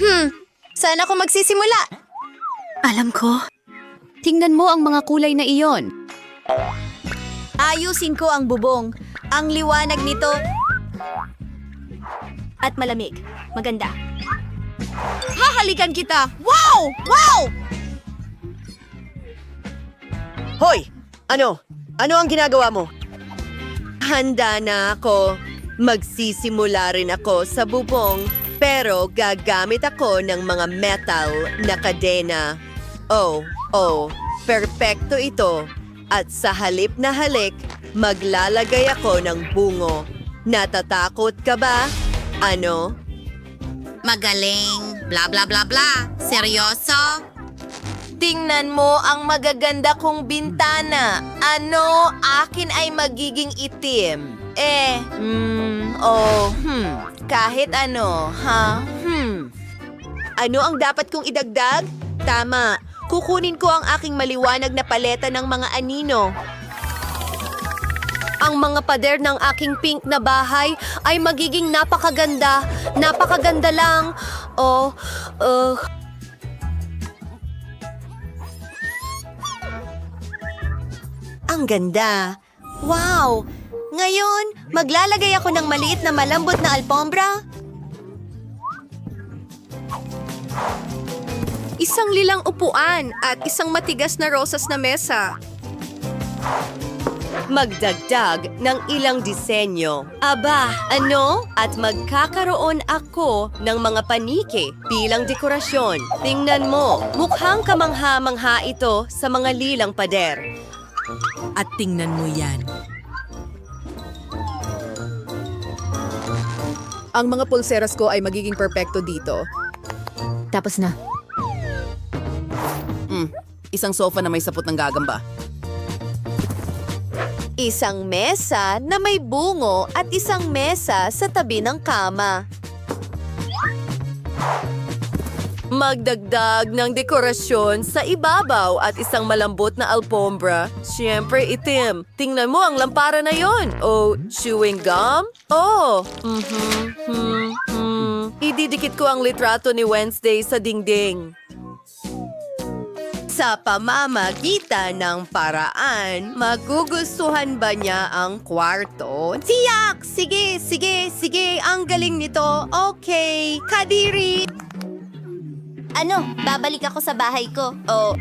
Hmm, saan ako magsisimula? Alam ko. Tingnan mo ang mga kulay na iyon. Ayusin ko ang bubong. Ang liwanag nito. At malamig. Maganda. Hahalikan kita! Wow! Wow! Hoy! Ano? Ano ang ginagawa mo? Handa na ako. Magsisimula rin ako sa bubong, pero gagamit ako ng mga metal na kadena. Oh, oh, perpekto ito. At sa halip na halik, maglalagay ako ng bungo. Natatakot ka ba? Ano? Magaling. Bla bla bla bla. Seryoso? Tingnan mo ang magaganda kong bintana. Ano, akin ay magiging itim. Eh, hmm, oh, hmm, kahit ano, ha? Hmm. Ano ang dapat kong idagdag? Tama. Kukunin ko ang aking maliwanag na paleta ng mga anino. Ang mga pader ng aking pink na bahay ay magiging napakaganda. Napakaganda lang. Oh, uh, Ang ganda. Wow! Ngayon, maglalagay ako ng maliit na malambot na alpombra. Isang lilang upuan at isang matigas na rosas na mesa. magdagdag ng ilang disenyo. Aba, ano? At magkakaroon ako ng mga panike bilang dekorasyon. Tingnan mo, mukhang kamangha-mangha ito sa mga lilang pader. At tingnan mo yan. Ang mga pulseras ko ay magiging perpekto dito. Tapos na. Isang sofa na may sapot ng gagamba. Isang mesa na may bungo at isang mesa sa tabi ng kama. Magdagdag ng dekorasyon sa ibabaw at isang malambot na alpombra. Siyempre itim. Tingnan mo ang lampara na yon. O chewing gum? Oh, mhm, hmm, hmm. Ididikit ko ang litrato ni Wednesday sa dingding. Sa pamamagitan ng paraan, magugustuhan ba niya ang kwarto? Tiyak! Sige, sige, sige, ang galing nito. Okay, Kadiri! Ano, babalik ako sa bahay ko. Oh,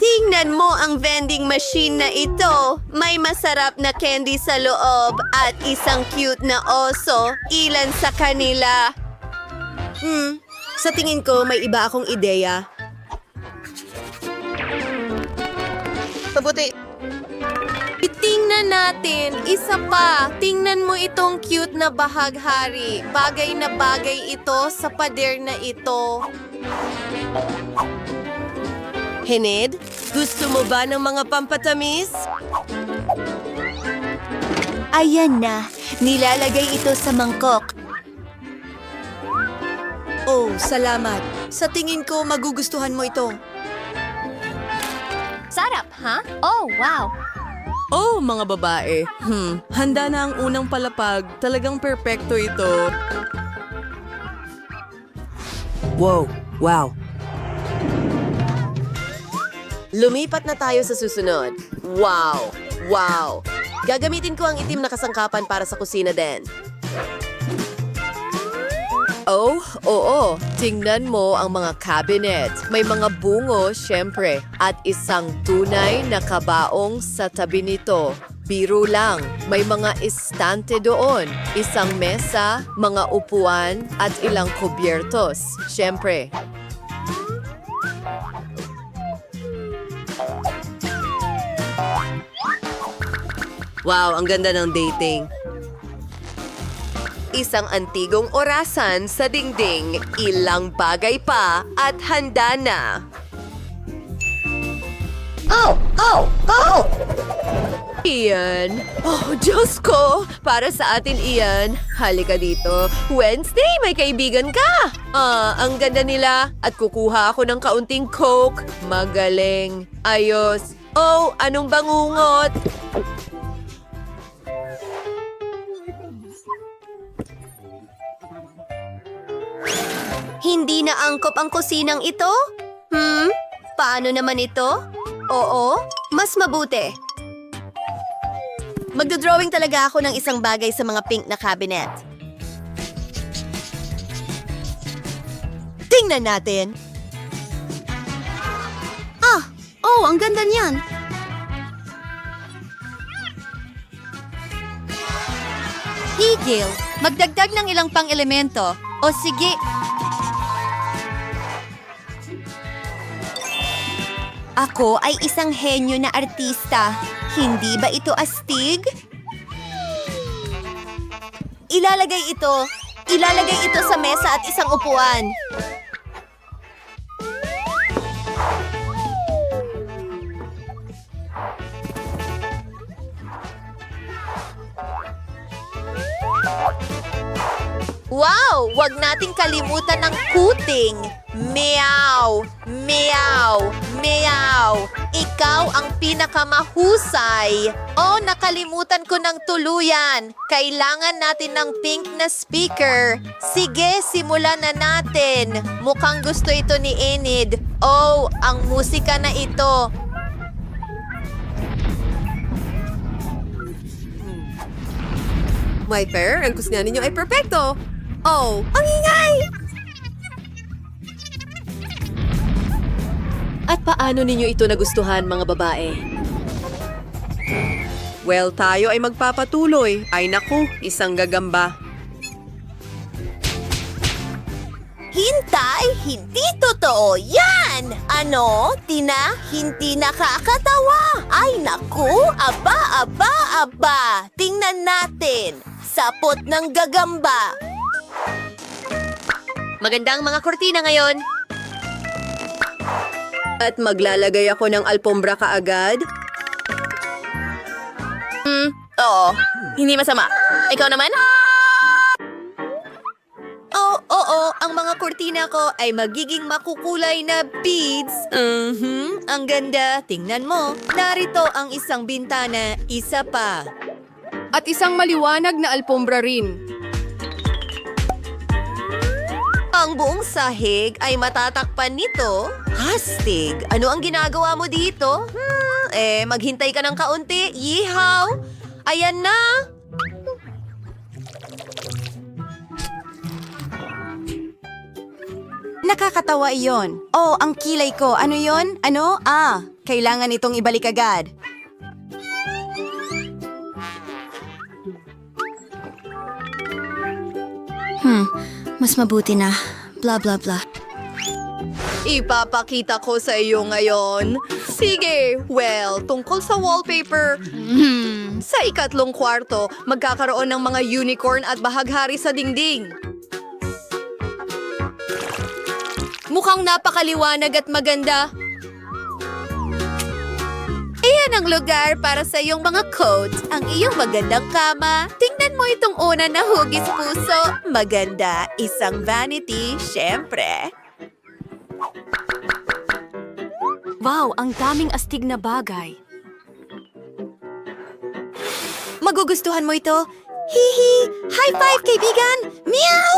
Tingnan mo ang vending machine na ito. May masarap na candy sa loob at isang cute na oso. Ilan sa kanila? Hmm, sa tingin ko may iba akong ideya. Pabuti. Itingnan natin, isa pa. Tingnan mo itong cute na bahaghari. Bagay na bagay ito sa pader na ito. Hened, gusto mo ba ng mga pampatamis? Ayan na, nilalagay ito sa mangkok. Oh, salamat. Sa tingin ko magugustuhan mo ito. Sarap, ha? Oh, wow. Oh, mga babae. Hmm, handa na ang unang palapag. Talagang perpekto ito. Wow, wow. Lumipat na tayo sa susunod. Wow! Wow! Gagamitin ko ang itim na kasangkapan para sa kusina din. Oh, oo. Tingnan mo ang mga cabinet. May mga bungo, syempre. At isang tunay na kabaong sa tabi nito. Biro lang, may mga estante doon, isang mesa, mga upuan, at ilang kubyertos. Syempre, Wow, ang ganda ng dating. Isang antigong orasan sa dingding, ilang bagay pa at handa na. Oh! Oh! Oh! Ian. Oh, Diyos ko! Para sa atin, Ian. Halika dito. Wednesday, may kaibigan ka! Ah, ang ganda nila. At kukuha ako ng kaunting coke. Magaling. Ayos. Oh, anong bangungot? Hindi na angkop ang kusinang ito? Hmm? Paano naman ito? Oo, mas mabuti. Magdodrawing talaga ako ng isang bagay sa mga pink na cabinet. Tingnan natin. Ah! Oh, ang ganda niyan! Higil! Magdagdag ng ilang pang elemento. O sige, Ako ay isang henyo na artista. Hindi ba ito astig? Ilalagay ito. Ilalagay ito sa mesa at isang upuan. Wow! Huwag nating kalimutan ng kuting. Meow! Meow! Meow! Ikaw ang pinakamahusay. Oh, nakalimutan ko ng tuluyan. Kailangan natin ng pink na speaker. Sige, simulan na natin. Mukhang gusto ito ni Enid. Oh, ang musika na ito. My fair, ang kusina ninyo ay perpekto. Oh, ang ingay! At paano ninyo ito nagustuhan, mga babae? Well, tayo ay magpapatuloy. Ay naku, isang gagamba. Hintay! Hindi totoo yan! Ano? Tina? Hindi nakakatawa! Ay naku! Aba, aba, aba! Tingnan natin! Sapot ng gagamba! Magandang mga kortina ngayon. At maglalagay ako ng alpombra kaagad. Oo, hindi masama. Ikaw naman? Oh, oo, ang mga kurtina ko ay magiging makukulay na beads. Mhm, ang ganda. Tingnan mo. Narito ang isang bintana, isa pa. At isang maliwanag na alpombra rin. Ang buong sahig ay matatakpan nito. Hastig, ano ang ginagawa mo dito? Hmm, eh, maghintay ka ng kaunti. Yihaw! Ayan na! nakakatawa iyon. Oh, ang kilay ko. Ano yon? Ano? Ah, kailangan itong ibalik agad. Hmm, mas mabuti na. Blah, blah, blah. Ipapakita ko sa iyo ngayon. Sige, well, tungkol sa wallpaper. Sa ikatlong kwarto, magkakaroon ng mga unicorn at bahaghari sa dingding. Mukhang napakaliwanag at maganda. Iyan ang lugar para sa iyong mga coat, ang iyong magandang kama. Tingnan mo itong una na hugis puso. Maganda, isang vanity, syempre. Wow, ang daming astig na bagay. Magugustuhan mo ito. Hihi! High five, kaibigan! Meow!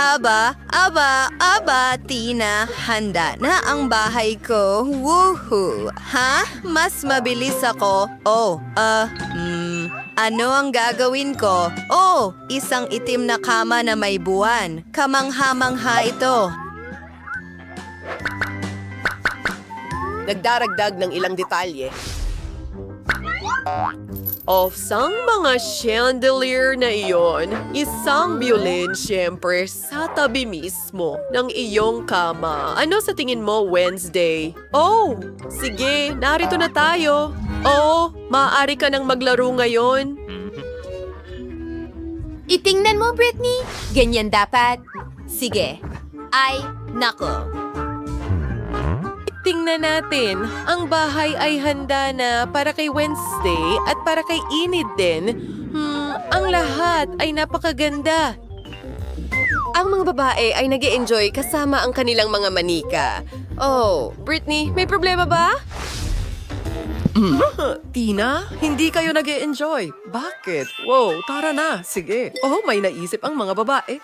Aba, aba, aba, Tina, handa na ang bahay ko. Woohoo! Ha? Mas mabilis ako. Oh, ah, hmm, ano ang gagawin ko? Oh, isang itim na kama na may buwan. Kamangha-mangha ito. Nagdaragdag ng ilang detalye. Of sang mga chandelier na iyon, isang violin syempre sa tabi mismo ng iyong kama. Ano sa tingin mo Wednesday? Oh, sige, narito na tayo. Oh, maaari ka nang maglaro ngayon. Itingnan mo, Britney. Ganyan dapat. Sige. Ay, nako. Tingnan natin, ang bahay ay handa na para kay Wednesday at para kay Enid din. Hmm, ang lahat ay napakaganda. Ang mga babae ay nag enjoy kasama ang kanilang mga manika. Oh, Britney, may problema ba? Tina, hindi kayo nag enjoy Bakit? Wow, tara na. Sige. Oh, may naisip ang mga babae.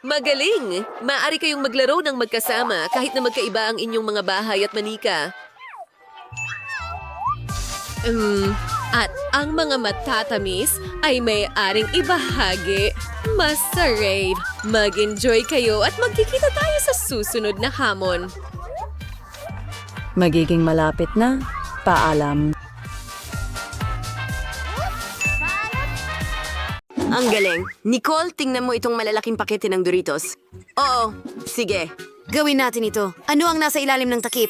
Magaling! Maaari kayong maglaro ng magkasama kahit na magkaiba ang inyong mga bahay at manika. Um, at ang mga matatamis ay may aring ibahagi. Masarap! Mag-enjoy kayo at magkikita tayo sa susunod na hamon. Magiging malapit na. Paalam. Ang galing. Nicole, tingnan mo itong malalaking pakete ng Doritos. Oo, sige. Gawin natin ito. Ano ang nasa ilalim ng takip?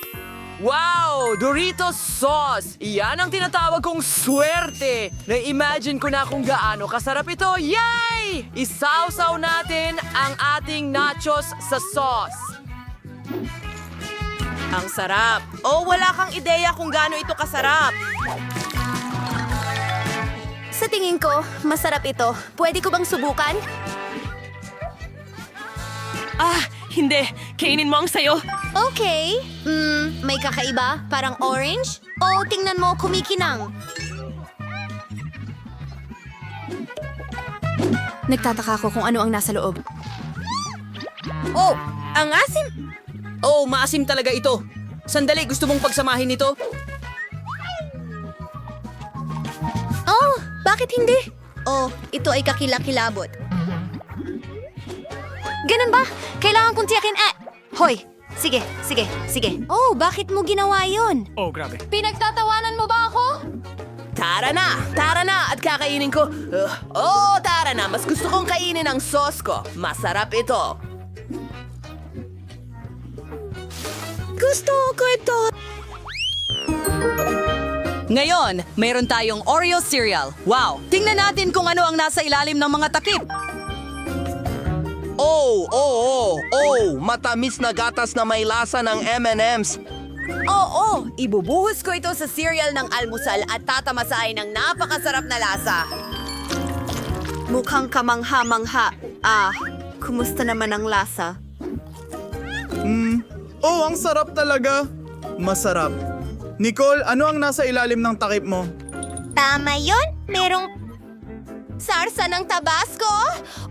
Wow! Doritos sauce! Iyan ang tinatawag kong swerte! Na-imagine ko na kung gaano kasarap ito. Yay! Isawsaw natin ang ating nachos sa sauce. Ang sarap. Oh, wala kang ideya kung gaano ito kasarap. Sa tingin ko, masarap ito. Pwede ko bang subukan? Ah, hindi! Kainin mo ang sayo! Okay. Mm, may kakaiba? Parang orange? O tingnan mo, kumikinang. Nagtataka ako kung ano ang nasa loob. Oh, ang asim. Oh, maasim talaga ito. Sandali, gusto mong pagsamahin ito? Oh, bakit hindi? Oh, ito ay kakilakilabot. Ganun ba? Kailangan kong tiyakin eh. Hoy! Sige, sige, sige. Oh, bakit mo ginawa yun? Oh, grabe. Pinagtatawanan mo ba ako? Tara na! Tara na! At kakainin ko... Ugh. oh, tara na! Mas gusto kong kainin ang sauce ko. Masarap ito. Gusto ko ito. Ngayon, mayroon tayong Oreo cereal. Wow! Tingnan natin kung ano ang nasa ilalim ng mga takip. Oh, oh, oh, oh, matamis na gatas na may lasa ng M&M's. Oo, ibubuhos ko ito sa cereal ng almusal at tatamasahin ng napakasarap na lasa. Mukhang kamangha-mangha. Ah, kumusta naman ang lasa? Oh, ang sarap talaga. Masarap. Nicole, ano ang nasa ilalim ng takip mo? Tama yon. Merong sarsa ng Tabasco?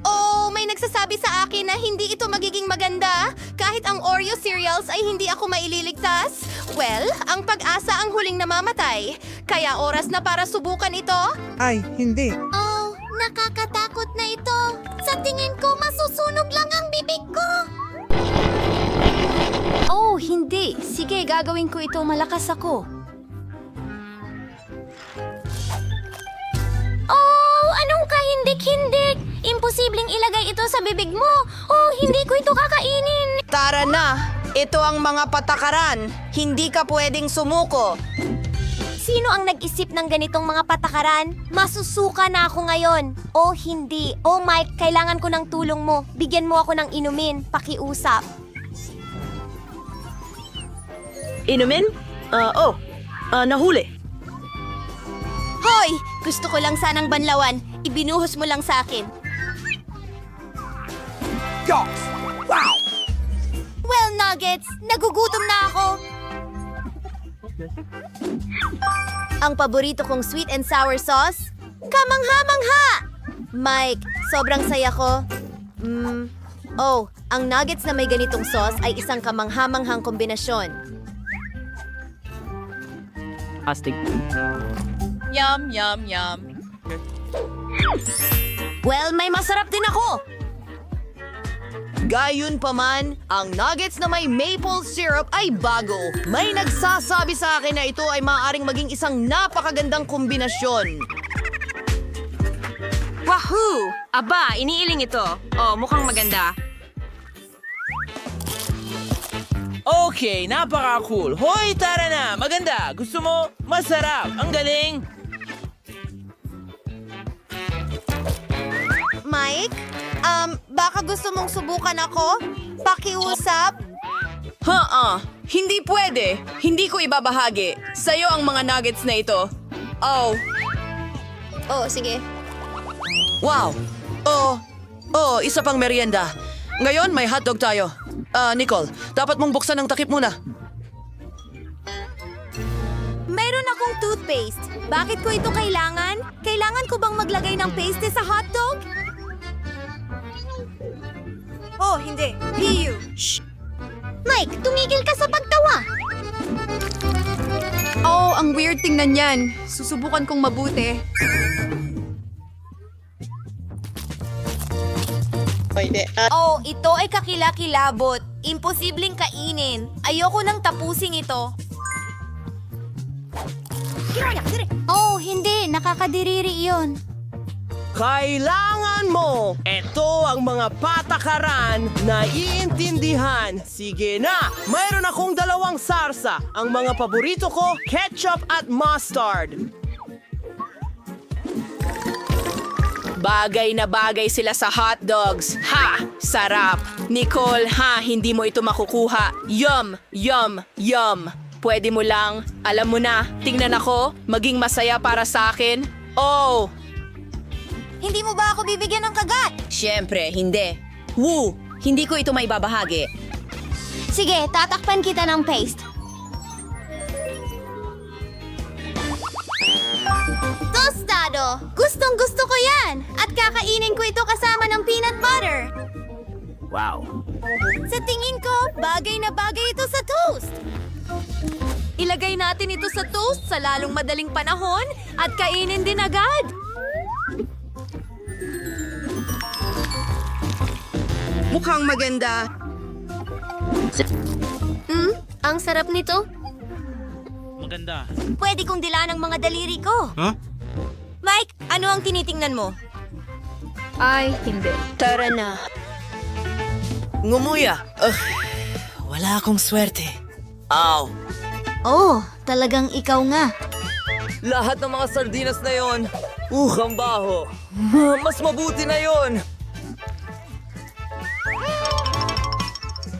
Oh, may nagsasabi sa akin na hindi ito magiging maganda. Kahit ang Oreo cereals ay hindi ako maililigtas. Well, ang pag-asa ang huling namamatay. Kaya oras na para subukan ito. Ay, hindi. Oh, nakakatakot na ito. Sa tingin ko, masusunog lang ang bibig ko. Oh, hindi. Sige, gagawin ko ito. Malakas ako. Oh, anong kahindik-hindik? Imposibleng ilagay ito sa bibig mo. Oh, hindi ko ito kakainin. Tara na. Ito ang mga patakaran. Hindi ka pwedeng sumuko. Sino ang nag-isip ng ganitong mga patakaran? Masusuka na ako ngayon. O hindi. Oh Mike, kailangan ko ng tulong mo. Bigyan mo ako ng inumin. Pakiusap. Inumin? Ah, oh. Ah, nahuli. Hoy! Gusto ko lang sanang banlawan. Ibinuhos mo lang sa akin. Well, Nuggets, nagugutom na ako. Ang paborito kong sweet and sour sauce? Kamangha-mangha! Mike, sobrang saya ko. Mm, oh, ang nuggets na may ganitong sauce ay isang kamangha-manghang kombinasyon. Astig. Yum, yum, yum. Well, may masarap din ako. Gayon pa man, ang nuggets na may maple syrup ay bago. May nagsasabi sa akin na ito ay maaaring maging isang napakagandang kombinasyon. Wahoo! Aba, iniiling ito. Oh, mukhang maganda. Okay, napaka-cool. Hoy, tara na! Maganda! Gusto mo? Masarap! Ang galing! Mike, um, baka gusto mong subukan ako? Pakiusap? Ha-ah, hindi pwede. Hindi ko ibabahagi. Sa'yo ang mga nuggets na ito. Oh, Oh, sige. Wow! Oh, oh, isa pang merienda. Ngayon, may hotdog tayo. Ah, Nicole, dapat mong buksan ang takip muna. paste. Bakit ko ito kailangan? Kailangan ko bang maglagay ng paste sa hotdog? Oh, hindi. Piyu. Mike, tumigil ka sa pagtawa. Oh, ang weird tingnan yan. Susubukan kong mabuti. Oh, ito ay kakilakilabot. Imposibleng kainin. Ayoko nang tapusin ito. Oh, hindi. Nakakadiriri iyon. Kailangan mo! Ito ang mga patakaran na iintindihan. Sige na! Mayroon akong dalawang sarsa. Ang mga paborito ko, ketchup at mustard. Bagay na bagay sila sa hot dogs. Ha! Sarap! Nicole, ha, hindi mo ito makukuha. Yum! Yum! Yum! Pwede mo lang, alam mo na, tingnan ako, maging masaya para sa akin. Oh! Hindi mo ba ako bibigyan ng kagat? Siyempre, hindi. Woo! Hindi ko ito may babahagi. Sige, tatakpan kita ng paste. Tostado! Gustong gusto ko yan! At kakainin ko ito kasama ng peanut butter. Wow. Sa tingin ko, bagay na bagay ito sa toast. Ilagay natin ito sa toast sa lalong madaling panahon at kainin din agad. Mukhang maganda. Hmm? Ang sarap nito. Maganda. Pwede kong dila ng mga daliri ko. Huh? Mike, ano ang tinitingnan mo? Ay, hindi. Tara na. Ngumuya. Ugh, wala akong swerte. Aw. Oh, talagang ikaw nga. Lahat ng mga sardinas na yon. Uh, ang baho. Mas mabuti na yon.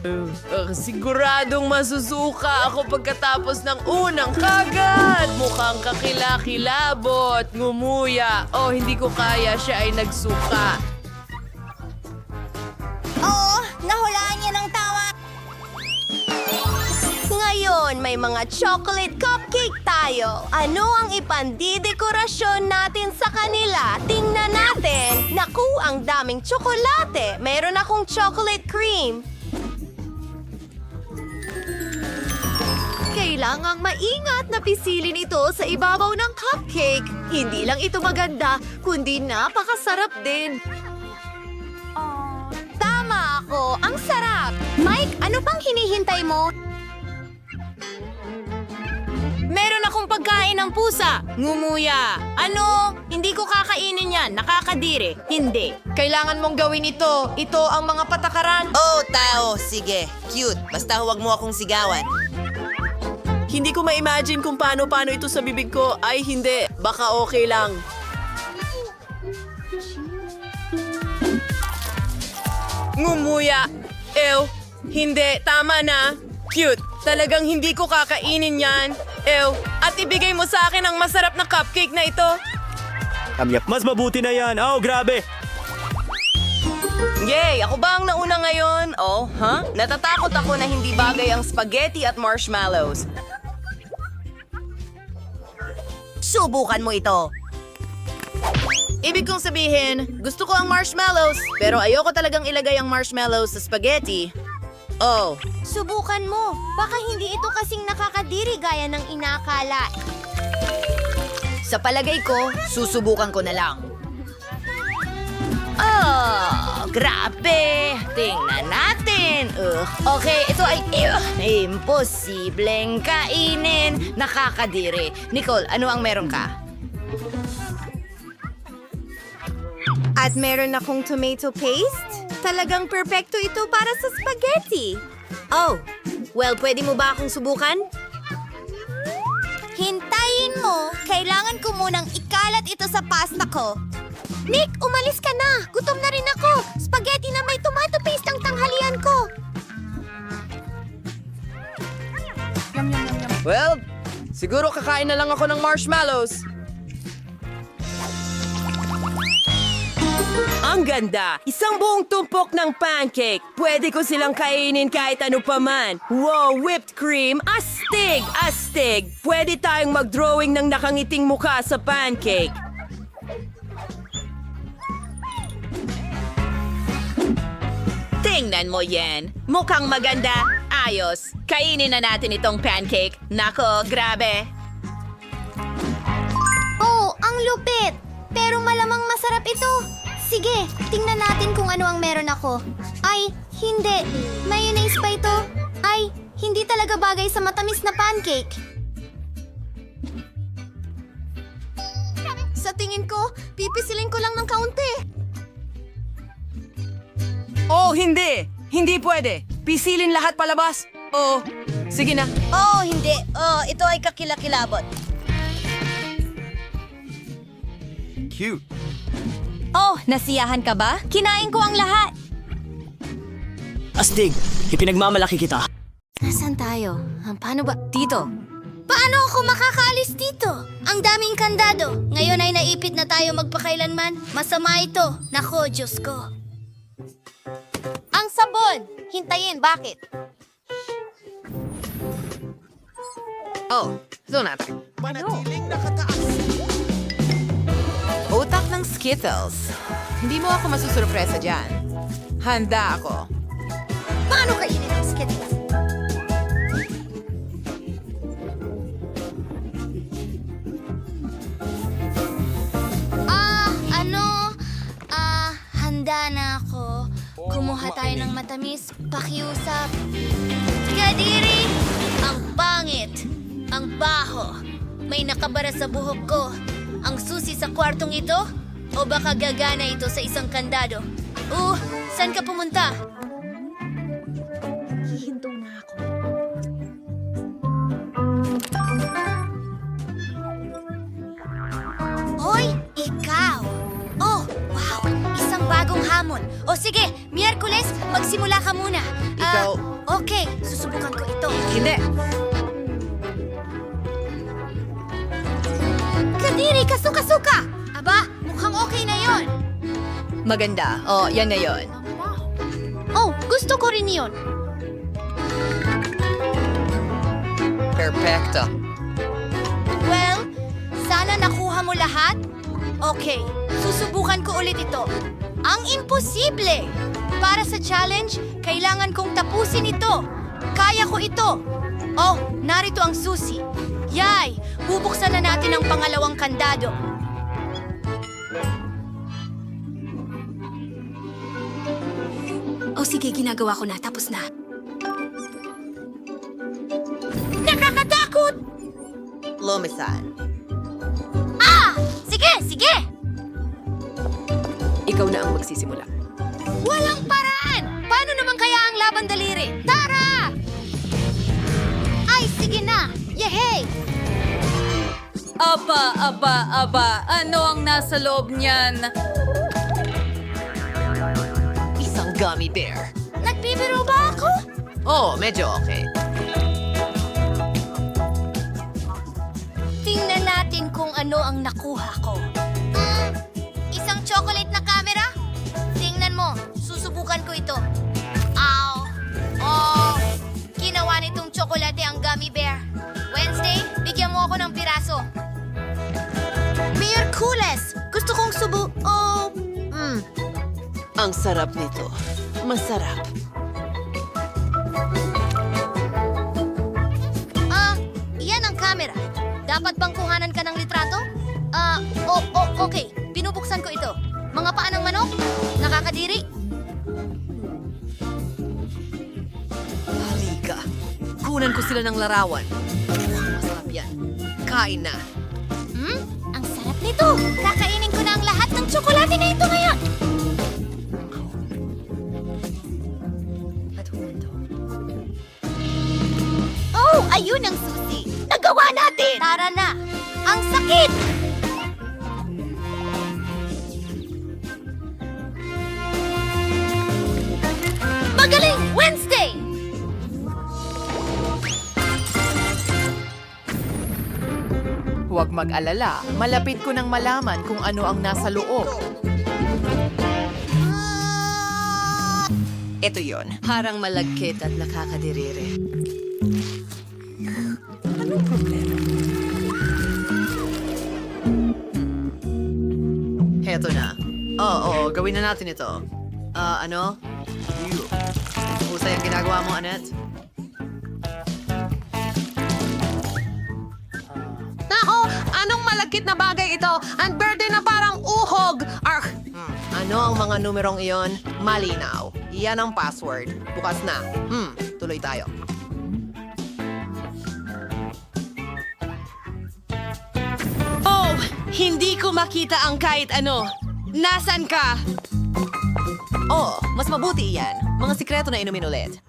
Uh, siguradong masusuka ako pagkatapos ng unang kagat. Mukhang kakilakilabot, ngumuya. Oh, hindi ko kaya siya ay nagsuka. Oo, nahulaan niya ng tawa. Ngayon, may mga chocolate cupcake tayo. Ano ang ipandidekorasyon natin sa kanila? Tingnan natin. Naku, ang daming tsokolate. Meron akong chocolate cream. Kailangang maingat na pisilin ito sa ibabaw ng cupcake. Hindi lang ito maganda, kundi napakasarap din. Tama ako. Ang sarap. Mike, ano pang hinihintay mo? Meron akong pagkain ng pusa. Ngumuya. Ano? Hindi ko kakainin yan. Nakakadiri. Hindi. Kailangan mong gawin ito. Ito ang mga patakaran. Oh, tao, sige. Cute. Basta huwag mo akong sigawan. Hindi ko ma-imagine kung paano-paano ito sa bibig ko. Ay, hindi. Baka okay lang. Ngumuya. Ew. Hindi. Tama na. Cute. Talagang hindi ko kakainin yan. Ew. At ibigay mo sa akin ang masarap na cupcake na ito. Mas mabuti na yan. Oh, grabe. Yay! Ako ba ang nauna ngayon? Oh, ha? Natatakot ako na hindi bagay ang spaghetti at marshmallows. Subukan mo ito. Ibig kong sabihin, gusto ko ang marshmallows, pero ayoko talagang ilagay ang marshmallows sa spaghetti. Oh, Subukan mo. Baka hindi ito kasing nakakadiri gaya ng inakala. Sa palagay ko, susubukan ko na lang. Oh, grabe! Tingnan. Okay, ito ay ugh, imposibleng kainin. Nakakadiri. Nicole, ano ang meron ka? At meron akong tomato paste. Talagang perpekto ito para sa spaghetti. Oh, well, pwede mo ba akong subukan? Hintayin mo. Kailangan ko munang ikalat ito sa pasta ko. Nick, umalis ka na. Gutom na rin ako. Spaghetti na may tomato paste ang tanghalian ko. Well, siguro kakain na lang ako ng marshmallows. Ang ganda! Isang buong tumpok ng pancake. Pwede ko silang kainin kahit ano pa man. Wow, whipped cream! Astig! Astig! Pwede tayong mag-drawing ng nakangiting mukha sa pancake. Tingnan mo yan. Mukhang maganda. Ayos. Kainin na natin itong pancake. Nako, grabe. Oh, ang lupit! Pero malamang masarap ito. Sige, tingnan natin kung ano ang meron ako. Ay, hindi. Mayonnaise pa ito. Ay, hindi talaga bagay sa matamis na pancake. Sa tingin ko, pipisilin ko lang ng kaunti. Oh, hindi! Hindi pwede! Pisilin lahat palabas! Oh, sige na. Oh, hindi. Oh, ito ay kakilakilabot. Cute. Oh, nasiyahan ka ba? Kinain ko ang lahat. Astig, ipinagmamalaki kita. Nasaan tayo? Ah, Paano ba? Dito. Paano ako makakaalis dito? Ang daming kandado. Ngayon ay naipit na tayo magpakailanman. Masama ito. Nako, Diyos ko. Sabon! Hintayin, bakit? Oh, doon natin. Utak ng Skittles. Hindi mo ako masusurpresa dyan. Handa ako. Paano kainin ang Skittles? Ah, ano? Ah, handa na ako. Kumuha tayo ng matamis, pakiusap. Kadiri! Ang pangit! Ang baho! May nakabara sa buhok ko. Ang susi sa kwartong ito? O baka gagana ito sa isang kandado? Uh, saan ka pumunta? Hoy, hamon. O sige, Miyerkules, magsimula ka muna. Ah, Ikaw. okay, susubukan ko ito. Hindi. Kadiri, kasuka-suka! Aba, mukhang okay na yon. Maganda. Oh, yan na yon. Oh, gusto ko rin yon. Perfecto. Well, sana nakuha mo lahat. Okay, susubukan ko ulit ito. Ang imposible! Para sa challenge, kailangan kong tapusin ito. Kaya ko ito. Oh, narito ang susi. Yay! Bubuksan na natin ang pangalawang kandado. Oh, sige, ginagawa ko na. Tapos na. Nakakatakot! Lumisan. Ah! Sige, sige! Ikaw na ang magsisimula. Walang paraan! Paano naman kaya ang laban daliri? Tara! Ay, sige na! Yehey! Aba, aba, aba. Ano ang nasa loob niyan? Isang gummy bear. Nagbibiro ba ako? Oh, medyo okay. Tingnan natin kung ano ang nakuha ko. Mm, isang chocolate susubukan ko ito. Ow! Oh! Ginawa nitong tsokolate ang gummy bear. Wednesday, bigyan mo ako ng piraso. Mayor Kules! Gusto kong subu... Oh... Mm, Ang sarap nito. Masarap. Ah, iyan ang camera. Dapat bang kuhanan ka ng litrato? Ah, oh, oh, okay. Binubuksan ko ito. Mga paa ng manok? Nakakadiri? Kunan ko sila ng larawan. Masarap yan. Kain na. Hmm? Ang sarap nito! Kakainin ko na ang lahat ng tsokolate na ito ngayon! Oh, ayun ang susi! Nagawa natin! Tara na! Ang sakit! Magaling! Wednesday! mag-alala, malapit ko nang malaman kung ano ang nasa loob. Ito yon. Parang malagkit at nakakadirire. Anong problema? Hmm. Heto na. Oo, oo, gawin na natin ito. Ah, ano? Husay ang ginagawa mo, Annette. Malagkit na bagay ito? Ang berde na parang uhog! Ark! Hmm, Ano ang mga numerong iyon? Malinaw. Iyan ang password. Bukas na. Hmm, tuloy tayo. Oh, hindi ko makita ang kahit ano. Nasaan ka? Oh, mas mabuti iyan. Mga sikreto na inumin ulit.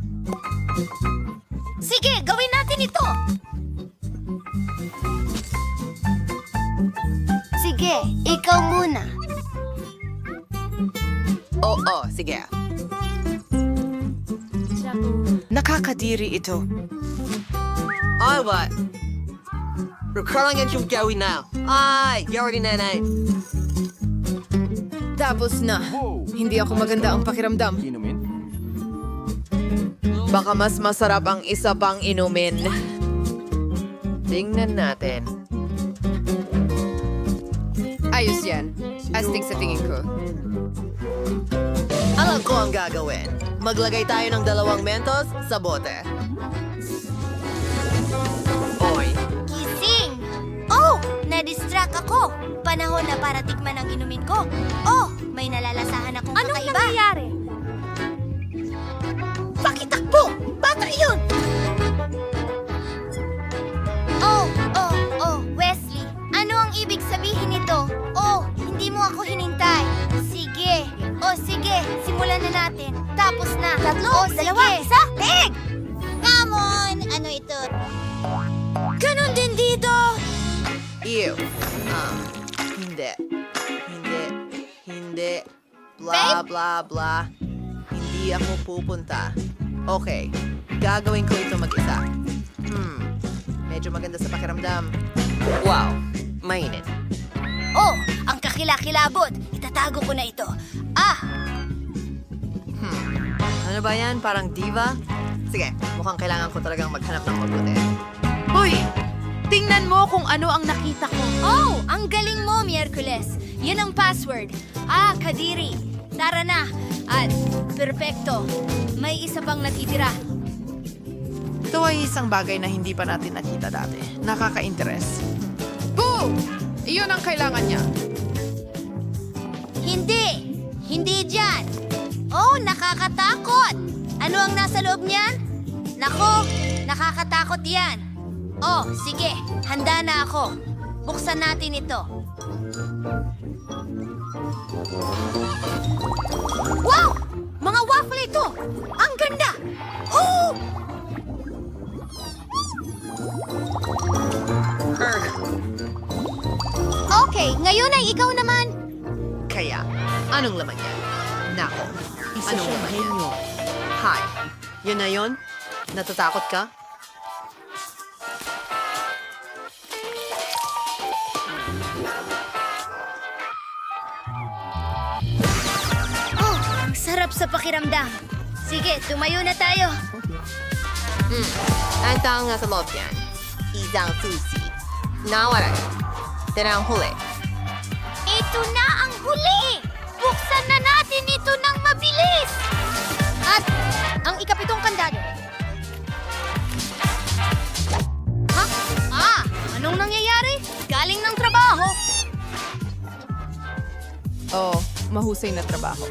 Sige, gawin natin ito! Sige, ikaw muna. Oo, oh, sige. Nakakadiri ito. Ay, what? Kailangan yung gawin na. Ay, gawin na na. Tapos na. Hindi ako maganda ang pakiramdam. Baka mas masarap ang isa pang inumin. Tingnan natin. Ayos yan. Astig sa tingin ko. Alam ko ang gagawin. Maglagay tayo ng dalawang mentos sa bote. Oy, Gising! Oh! Na-distract ako! Panahon na para tikman ang inumin ko. Oh! May nalalasahan akong Anong kakaiba. Anong nangyayari? Pakitakbo! Bata yun! Simulan na natin. Tapos na. Tatlo? Oh, dalawa? Isa? Leg! Come on! Ano ito? Ganon din dito! ew. Ah, hindi. Hindi. Hindi. Bla, bla, bla. Hindi ako pupunta. Okay. Gagawin ko ito mag-isa. Hmm. Medyo maganda sa pakiramdam. Wow. Mainit. Oh, ang kakilakilabot. Itatago ko na ito. Ah, Ano ba yan? Parang diva? Sige, mukhang kailangan ko talagang maghanap ng mabuti. Uy! Tingnan mo kung ano ang nakita ko. oh, ang galing mo, Miyerkules. Yan ang password. Ah, Kadiri. Tara na. At, perfecto. May isa pang natitira. Ito ay isang bagay na hindi pa natin nakita dati. Nakaka-interest. Boo! Iyon ang kailangan niya. Hindi. Hindi dyan. Oh, nakakatakot. Ano ang nasa loob niyan? Nako, nakakatakot yan. Oh, sige. Handa na ako. Buksan natin ito. Wow! Mga waffle ito! Ang ganda! Oh! Okay, ngayon ay ikaw naman. Kaya, anong laman yan? Nako, anong laman yan? Hi, yun na yun? Natatakot ka? Oh, ang sarap sa pakiramdam. Sige, tumayo na tayo. Hmm, ang taong nasa loob yan. Isang susi. Nawala. Na ang huli. Ito na ang huli! Buksan na natin ito ng mabilis! At ang ikapitong kandado. Ha? Ah, anong nangyayari? Galing ng trabaho. Oh, mahusay na trabaho.